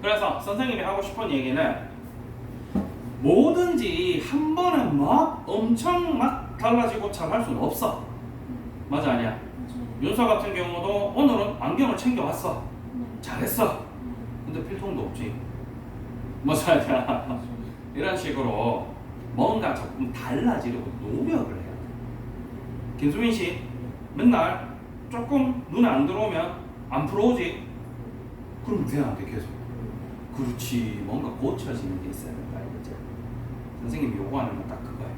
그래서 선생님이 하고 싶은 얘기는 뭐든지 한 번에 막 엄청 막 달라지고 잘 할 수는 없어. 맞아 아니야? 윤서 같은 경우도 오늘은 안경을 챙겨왔어. 네. 잘했어. 근데 필통도 없지. 맞아 아니야? 이런 식으로 뭔가 조금 달라지려고 노력을 해야 돼. 김수민 씨 맨날 조금 눈에 안 들어오면 안 풀어오지. 그럼 돼야 돼 계속. 그렇지 뭔가 고쳐지는 게 있어야 된다 이거지. 선생님이 요구하는 건 딱 그거야.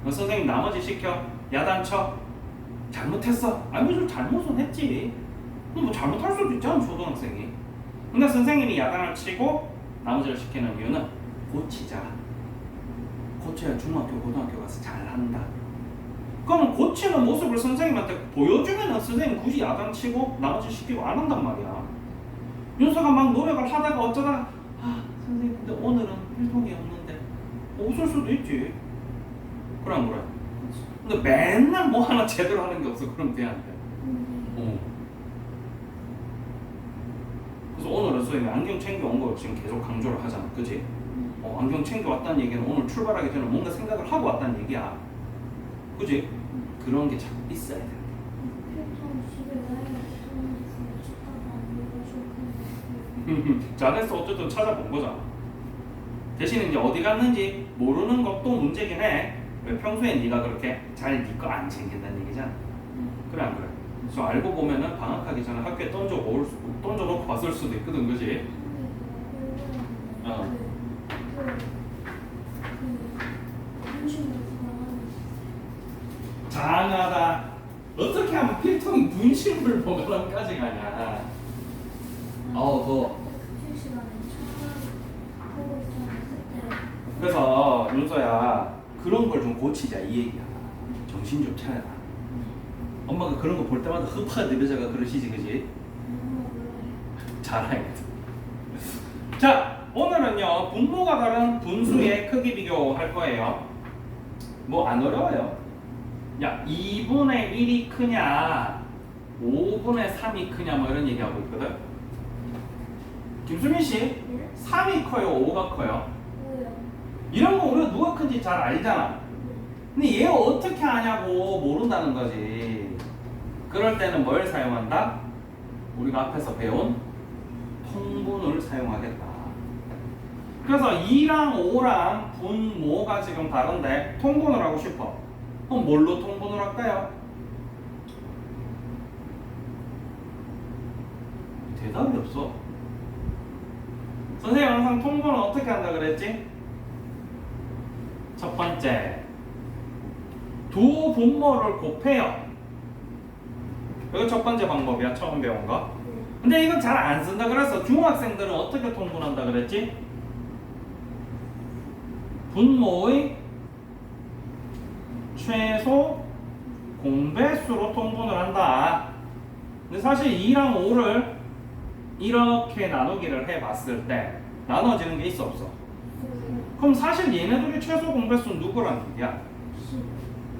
그럼 선생님 나머지 시켜 야단쳐 잘못했어. 아니 뭐 잘못은 했지. 뭐 잘못할 수도 있잖아 초등학생이. 근데 선생님이 야단을 치고 나머지를 시키는 이유는 고치자. 고쳐야 중학교, 고등학교 가서 잘한다. 그럼 고치는 모습을 선생님한테 보여주면 선생님 굳이 야단 치고 나머지 시키고 안 한단 말이야. 윤서가 막 노력을 하다가 어쩌다가 아 선생님 근데 오늘은 필통이 없는데 웃을 수도 있지. 그래 안 그래? 근데 맨날 뭐 하나 제대로 하는 게 없어 그럼 돼안 돼? 어. 그래서 오늘은 선생님이 안경 챙겨온 걸 지금 계속 강조를 하잖아 그지? 어, 안경 챙겨왔다는 얘기는 오늘 출발하기 전에 뭔가 생각을 하고 왔다는 얘기야 그지? 그런 게 자꾸 있어야 돼 필통 집에 나이가 있으면 집가가 안 되고 잘했어 어쨌든 찾아본 거잖아 대신 이제 어디 갔는지 모르는 것도 문제긴 해 왜 평소에 네가 그렇게 잘 네 거 안 챙긴다는 얘기잖아 그래 안 그래? 그래서 알고 보면은 방학하기 전에 학교에 던져 올 수, 던져 놓고 왔을 수도 있거든 그지? 어. 장하다 어떻게 하면 필통이 분실물 보관함까지 가냐 어우 더워 그래서 윤서야 그런 걸 좀 고치자 이 얘기야. 정신 좀 차려라. 엄마가 그런 거 볼 때마다 흡하 느려져가 그러시지 그지? 잘하겠다. 자 오늘은요 분모가 다른 분수의 크기 비교할 거예요. 뭐 안 어려워요. 야 2분의 1이 크냐 5분의 3이 크냐 뭐 이런 얘기하고 있거든. 김수민 씨 3이 커요 5가 커요? 이런 거 우리가 누가 큰지 잘 알잖아. 근데 얘 어떻게 아냐고 모른다는 거지. 그럴 때는 뭘 사용한다? 우리가 앞에서 배운 통분을 사용하겠다. 그래서 2랑 5랑 분모가 지금 다른데 통분을 하고 싶어. 그럼 뭘로 통분을 할까요? 대답이 없어. 선생님 항상 통분을 어떻게 한다 그랬지? 첫 번째, 두 분모를 곱해요. 이거 첫 번째 방법이야, 처음 배운 거. 근데 이건 잘 안 쓴다 그래서 중학생들은 어떻게 통분한다 그랬지? 분모의 최소 공배수로 통분을 한다. 근데 사실 2랑 5를 이렇게 나누기를 해봤을 때 나눠지는 게 있어 없어? 그럼 사실 얘네들이 최소 공배수는 누구란 얘기야?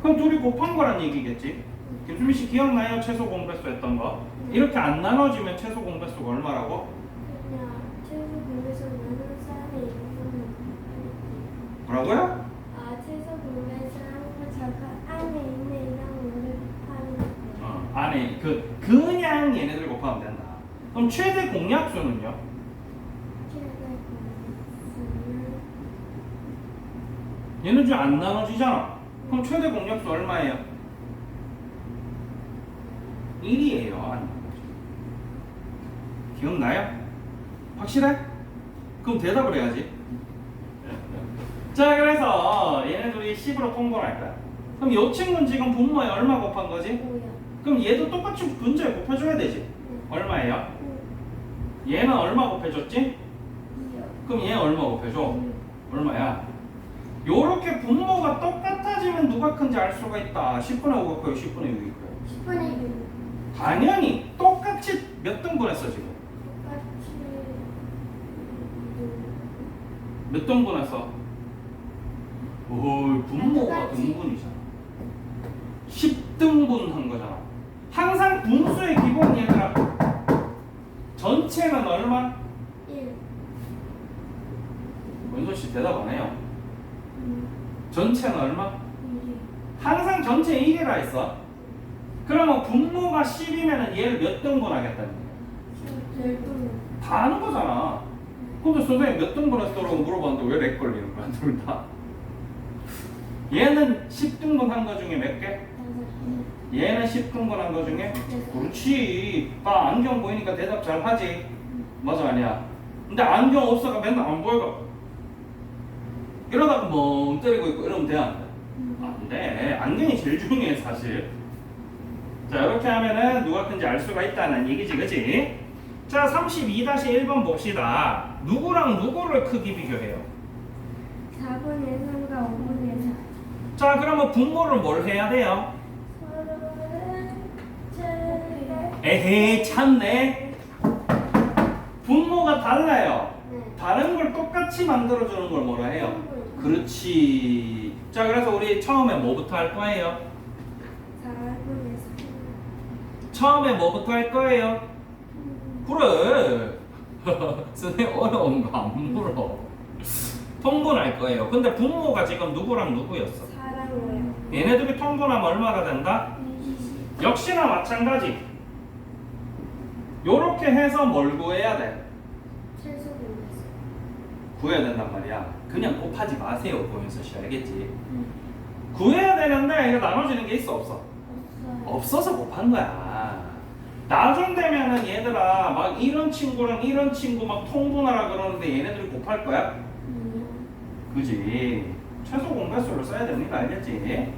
그럼 둘이 곱한 거란 얘기겠지? 김수민 씨 기억나요? 최소 공배수 했던 거? 이렇게 안 나눠지면 최소 공배수가 얼마라고? 뭐라고요? 어, 안에 그 그냥 얘네들 곱하면 된다. 그럼 최대 공약수는요? 얘는 좀 안 나눠지잖아. 그럼 최대 공약수 얼마예요? 1이에요. 기억나요? 확실해? 그럼 대답을 해야지. 자, 그래서 얘네들이 10으로 통분할 거야. 그럼 이 친구는 지금 분모에 얼마 곱한 거지? 그럼 얘도 똑같이 분자에 곱해줘야 되지. 얼마예요? 얘는 얼마 곱해줬지? 그럼 얘 얼마 곱해줘? 얼마야? 요렇게 분모가 똑같아지면 누가 큰지 알 수가 있다. 10분의 5가 커요, 10분의 6이 커요. 당연히 똑같이 몇 등분했어 지금? 몇 등분했어? 오, 분모가 똑같이. 등분이잖아. 10등분 한 거잖아. 항상 분수의 기본 얘들아. 전체는 얼마? 고윤서 씨 대답 안 해요. 음, 전체는 얼마? 항상 전체 1이라 했어. 그러면 분모가 10이면 얘를 몇 등분 하겠다는 거야? 열분 다 아는 거잖아. 근데 선생님 몇 등분 했더라고 물어봤는데 왜 렉 걸리는 거야, 둘 다? 얘는 10등분 한 거 중에 몇 개? 다섯 얘는 10등분 한 거 중에? 네. 그렇지. 나 안경 보이니까 대답 잘 하지. 맞아, 아니야. 근데 안경 없어가 맨날 안 보여가. 이러다가 멍 때리고 있고 이러면 돼, 안 돼? 안 돼. 안경이 제일 중요해, 사실. 자, 이렇게 하면은 누가 큰지 알 수가 있다는 얘기지, 그지? 자, 32-1번 봅시다. 누구랑 누구를 크기 비교해요? 4분의 3과 5분의 4 자, 그러면 분모를 뭘 해야 돼요? 서로를 제외 에헤이, 참네. 분모가 달라요. 네 다른 걸 똑같이 만들어주는 걸 뭐라 해요? 그렇지. 자, 그래서 우리 처음에 뭐부터 할 거예요? 4분의 3 처음에 뭐부터 할 거예요? 그래. 선생님 어려운 거 안 물어. 통분할 거예요. 근데 분모가 지금 누구랑 누구였어? 4랑 얘네들이 통분하면 얼마가 된다? 5 20 역시나 마찬가지. 요렇게 해서 뭘 구해야 돼? 최소 구해야 된단 말이야. 그냥 곱하지 마세요, 고윤서 씨 알겠지? 네. 구해야 되는데 이거 나눠지는 게 있어 없어? 없어서 곱한 거야. 나중 되면은 얘들아 막 이런 친구랑 이런 친구 막 통분하라 그러는데 얘네들이 곱할 거야? 아니요 그지? 최소 공배수를 써야 됩니다. 알겠지?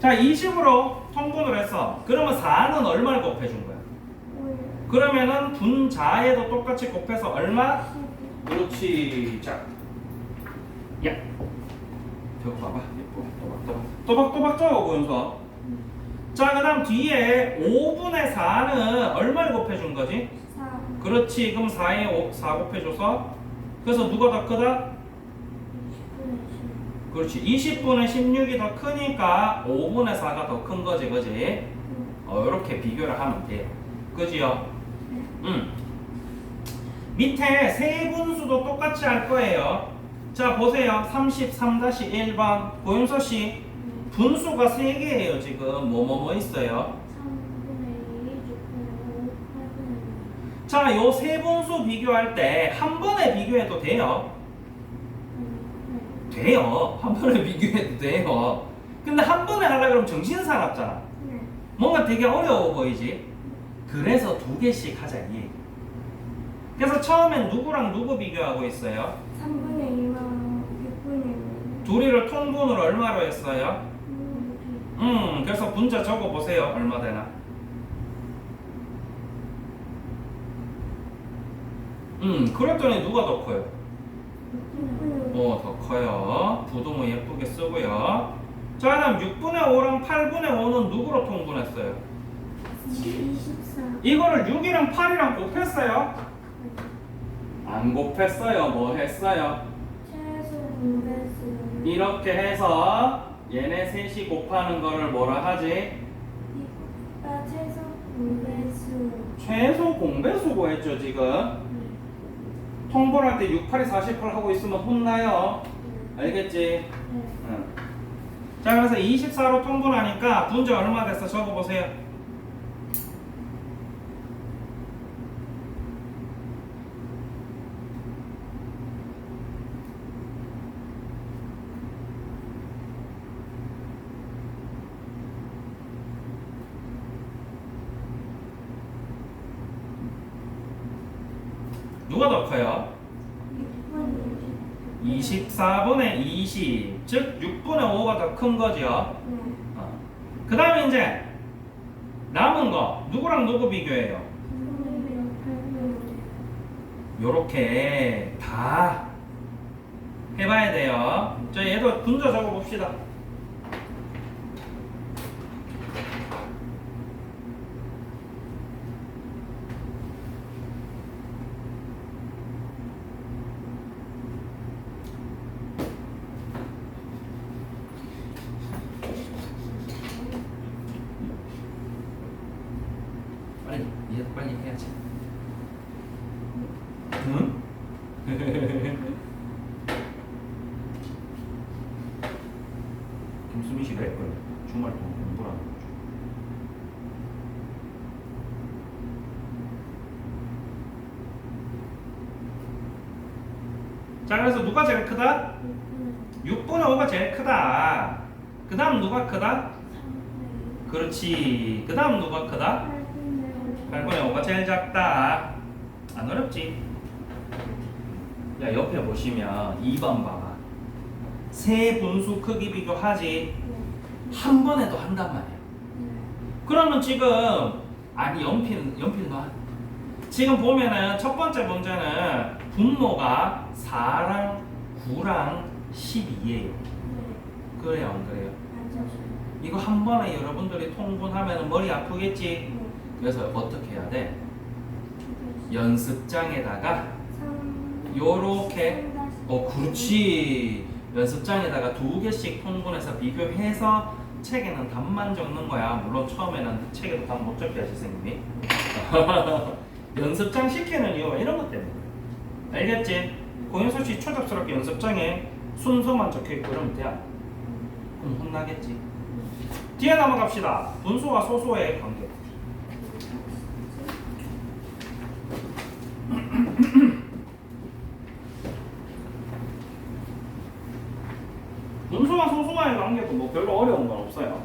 자, 20으로 통분을 했어. 그러면 4는 얼마를 곱해준 거야? 5 그러면은 분자에도 똑같이 곱해서 얼마? 12 그렇지. 자, 야, 저거 봐봐. 예뻐. 또박또박. 또박 또박 적어 보면서. 자, 그 다음 뒤에 5분의 4는 얼마를 곱해준 거지? 4 그렇지. 그럼 4에 5, 4 곱해줘서 그래서 누가 더 크다? 20분의 10 그렇지. 20분의 16이 더 크니까 5분의 4가 더 큰 거지, 그지? 어, 이렇게 비교를 하면 돼요. 그지요? 음. 밑에 세 분수도 똑같이 할 거예요. 자, 보세요. 33-1번. 고윤서 씨. 분수가 세 개예요, 지금. 뭐, 뭐, 뭐 있어요? 3분의 2 6분의 5 8분의 6 자, 요 세 분수 비교할 때 한 번에 비교해도 돼요. 돼요. 한 번에 비교해도 돼요. 근데 한 번에 하려 그러면 정신 사납잖아. 네 뭔가 되게 어려워 보이지? 그래서 두 개씩 하자 이 얘기. 그래서 처음엔 누구랑 누구 비교하고 있어요? 3분의 2와 6분의 5 둘이를 통분을 얼마로 했어요? 음, 음, 그래서 분자 적어 보세요. 얼마 되나? 음, 그랬더니 누가 더 커요? 6분의 5 어, 더 커요. 부동을 예쁘게 쓰고요. 자, 그다음 6분의 5랑 8분의 5는 누구로 통분했어요? 24 이거를 6이랑 8이랑 곱했어요? 안 곱했어요. 뭐 했어요? 이렇게 해서 얘네 셋이 곱하는 거를 뭐라 하지? 아 최소 공배수 최소 공배수 구했죠 지금 통분할 때 6, 8이 48 하고 있으면 혼나요 알겠지? 네 응. 자 그래서 24로 통분하니까 분자 얼마 됐어 적어보세요 더 커요? 6분의 24분의 20, 즉 6분의 5가 더 큰 거죠. 네 어. 그 다음에 이제 남은 거 누구랑 누구 비교해요? 3분의 8분의 요렇게 다 해봐야 돼요. 자 얘도 분자 적어 봅시다. 빨리 얘 빨리 해야지. 응? 그래 그래 주말 동안 공부라는 거죠. 자 그래서 누가 제일 크다? 6분의 6분의 5가 제일 크다. 그 다음 누가 크다? 3분의 그렇지. 그 다음 누가 크다? 8분의 5 8분의 5가 제일 작다. 안 어렵지? 야 옆에 보시면 2번 봐봐. 세 분수 크기 비교하지. 한 번에도 한단 말이야. 그러면 지금 아니 연필 연필 놔. 지금 보면은 첫 번째 문제는 분모가 4랑 9랑 12예요. 그래요, 안 그래요? 이거 한 번에 여러분들이 통분하면 머리 아프겠지? 그래서 어떻게 해야 돼? 연습장에다가 요렇게 어 그렇지 연습장에다가 두 개씩 통분해서 비교해서 책에는 답만 적는 거야 물론 처음에는 책에도 답 못 적게 하시 선생님이 연습장 시키는 이유가 이런 것 때문에. 알겠지? 씨 초잡스럽게 연습장에 순서만 적혀있고 이러면 돼 그럼 혼나겠지. 뒤에 넘어갑시다. 분수와 소수의 관계. 분수와 소수와의 관계도 뭐 별로 어려운 건 없어요.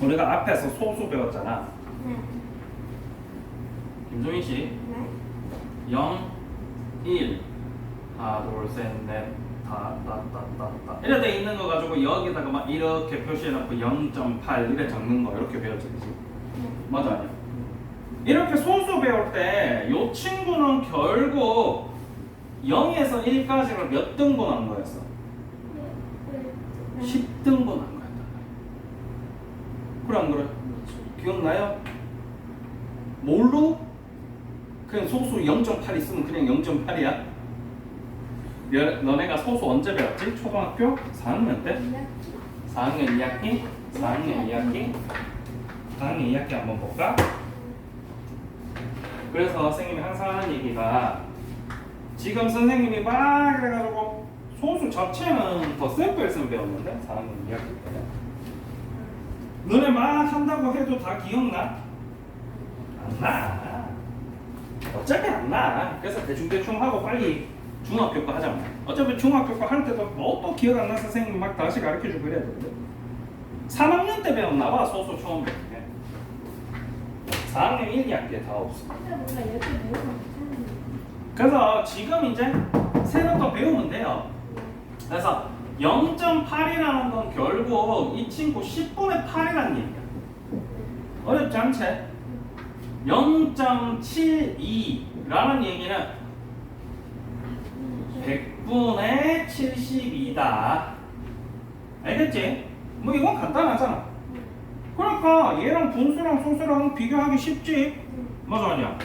우리가 앞에서 소수 배웠잖아. 김종인 씨, 0, 1, 하나, 둘, 셋, 넷, 다, 다, 다, 다, 다. 이래 돼 있는 거 가지고 여기다가 막 이렇게 표시해놓고 0.8 이래 적는 거 이렇게 배웠지, 그지? 맞아 아니야? 이렇게 소수 배울 때 이 친구는 결국 0에서 1까지를 몇 등분 한 거였어? 10등분 한 거였단 말이야. 그래 안 그래? 기억나요? 뭘로? 그냥 소수 0.8 있으면 그냥 0.8이야? 너네가 소수 언제 배웠지? 초등학교 4학년 때? 4학년 2학기? 4학년 2학기? 4학년 2학기 한번 볼까? 그래서 선생님이 항상 하는 얘기가 지금 선생님이 막 그래가지고 소수 자체는 더 샘플했으면 배웠는데 4학년 2학기 때 너네 막 한다고 해도 다 기억나? 안 나. 어차피 안 나. 그래서 대충대충 하고 빨리 중학교 거 하자. 어차피 중학교 거 할 때도 뭐 또 기억 안 나서 선생님 막 다시 가르쳐 주고 그래야 되는데 3학년 때 배웠나 봐 소수 처음 때 4학년 1, 2학기에 다 없어. 그래서 지금 이제 새로 또 배우면 돼요. 그래서 0.8이라는 건 결국 이 친구 10분의 8이라는 얘기야. 어렵지 않지? 0.72라는 얘기는 100분의 72다. 알겠지? 뭐 이건 간단하잖아. 그러니까 얘랑 분수랑 소수랑 비교하기 쉽지. 맞아 아니야?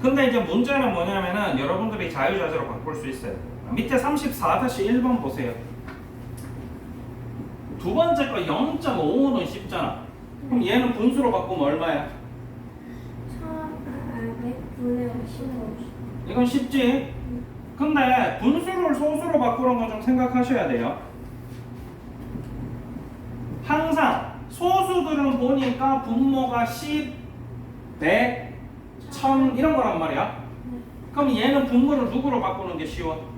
근데 이제 문제는 뭐냐면은 여러분들이 자유자재로 바꿀 수 있어요. 밑에 34-1번 보세요. 두 번째 거 0.55는 쉽잖아. 그럼 얘는 분수로 바꾸면 얼마야? 이건 쉽지. 근데 분수를 소수로 바꾸는 거 좀 생각하셔야 돼요. 항상 소수들은 보니까 분모가 10, 100, 1000 이런 거란 말이야. 그럼 얘는 분모를 누구로 바꾸는 게 쉬워?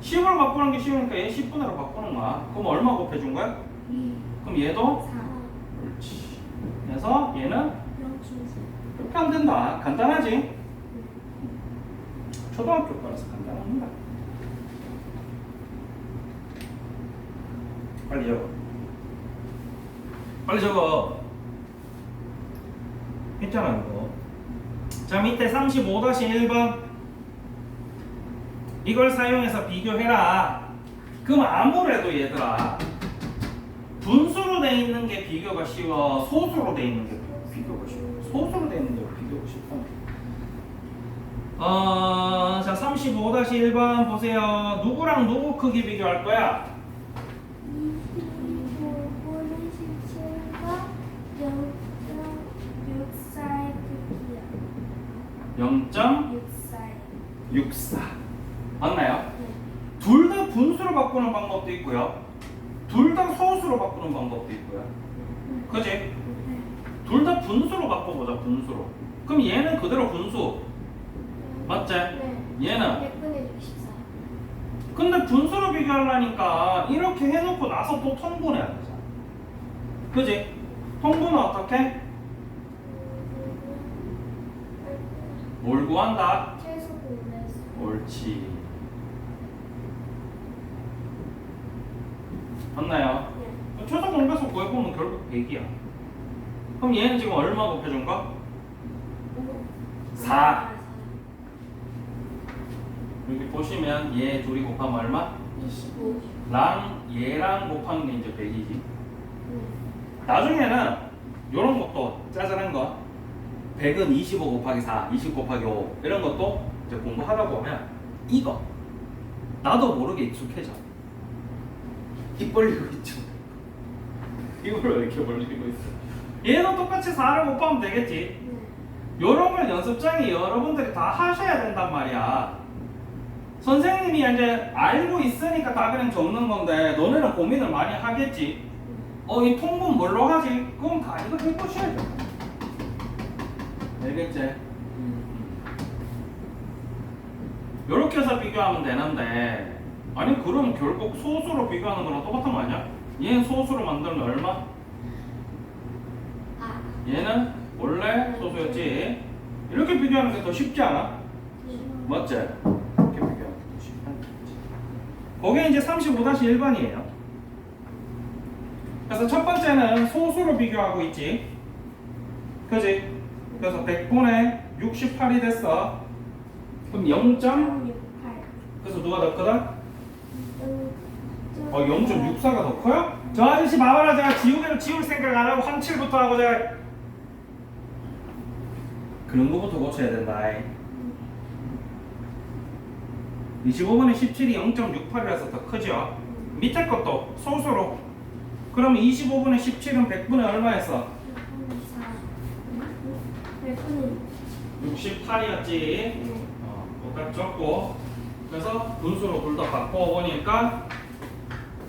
10으로 바꾸는 게 쉬우니까 얘 10분으로 바꾸는 거야. 그럼 얼마 곱해준 거야? 그럼 얘도? 그렇지. 그래서 얘는 된다. 간단하지? 초등학교 거라서 간단합니다. 빨리 적어. 빨리 적어. 했잖아, 이거. 자, 밑에 35-1번. 이걸 사용해서 비교해라. 그럼 아무래도 얘들아, 분수로 돼 있는 게 비교가 쉬워, 소수로 돼 있는 게 비교가 쉬워. 소수로 돼 있는 게 비교가 쉽다. 어, 자, 35-1번 보세요. 누구랑 누구 크기 비교할 거야? 0.64. 맞나요? 둘다 분수로 바꾸는 방법도 있고요. 둘 다 소수로 바꾸는 방법도 있고요. 그지? 네. 둘 다 분수로 바꿔보자 분수로. 그럼 얘는 그대로 분수. 맞지? 네. 얘는 100분의 64. 근데 분수로 비교하려니까 이렇게 해놓고 나서 또 통분해야 되잖아. 그지? 통분은 어떻게? 뭘 구한다? 최소 공배수. 옳지. 맞나요? 네. 최소 공배수 구해보면 결국 100이야. 그럼 얘는 지금 얼마 곱해준 거? 사. 여기 보시면 얘 둘이 곱하면 얼마? 25. 랑 얘랑 곱하는 게 이제 100이지. 네. 나중에는 이런 것도 짜잘한 거 100은 25 곱하기 4, 20 곱하기 5 이런 것도 이제 공부하다 보면 이거 나도 모르게 익숙해져 입 벌리고 있죠 이걸 왜 이렇게 벌리고 있어 얘는 똑같이 4를 곱하면 되겠지 네. 이런 걸 연습장에 여러분들이 다 하셔야 된단 말이야 선생님이 이제 알고 있으니까 다 그냥 적는 건데 너네는 고민을 많이 하겠지 어, 이 통분 뭘로 하지? 그럼 다 이거 해보셔야 돼. 알겠지? 이렇게 해서 비교하면 되는데, 아니, 그럼 결국 소수로 비교하는 거랑 똑같은 거 아니야? 얘는 소수로 만들면 얼마? 아. 얘는 원래 소수였지? 이렇게 비교하는 게 더 쉽지 않아? 맞지? 이렇게 비교하는 게 더 쉽지. 그게 이제 35-1번이에요. 그래서 첫 번째는 소수로 비교하고 있지. 그지? 그래서 100분의 68이 됐어. 그럼 0. 0.68. 그래서 누가 더 크다? 어, 0.64가 더 커요? 저 아저씨 봐봐라 제가 지우개로 지울 생각 안 하고 환칠부터 하고 제가 그런 거부터 고쳐야 된다 25분의 17이 0.68이라서 더 크죠 밑에 것도 소수로 그럼 25분의 17은 100분의 얼마였어? 68이었지 어, 똑같이 적고 그래서 분수로 둘 다 바꿔 보니까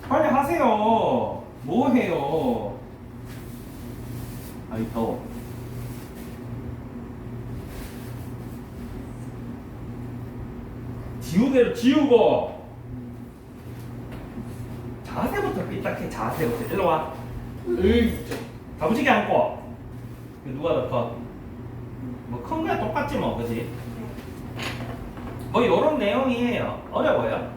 빨리 하세요. 뭐 해요? 아이 더워. 지우개로 지우고 자세부터 삐딱해 자세부터 일로 와. 으이 다부지게 앉고 누가 더 커? 뭐큰 거야 똑같지 뭐 그지? 뭐 이런 내용이에요. 어려워요?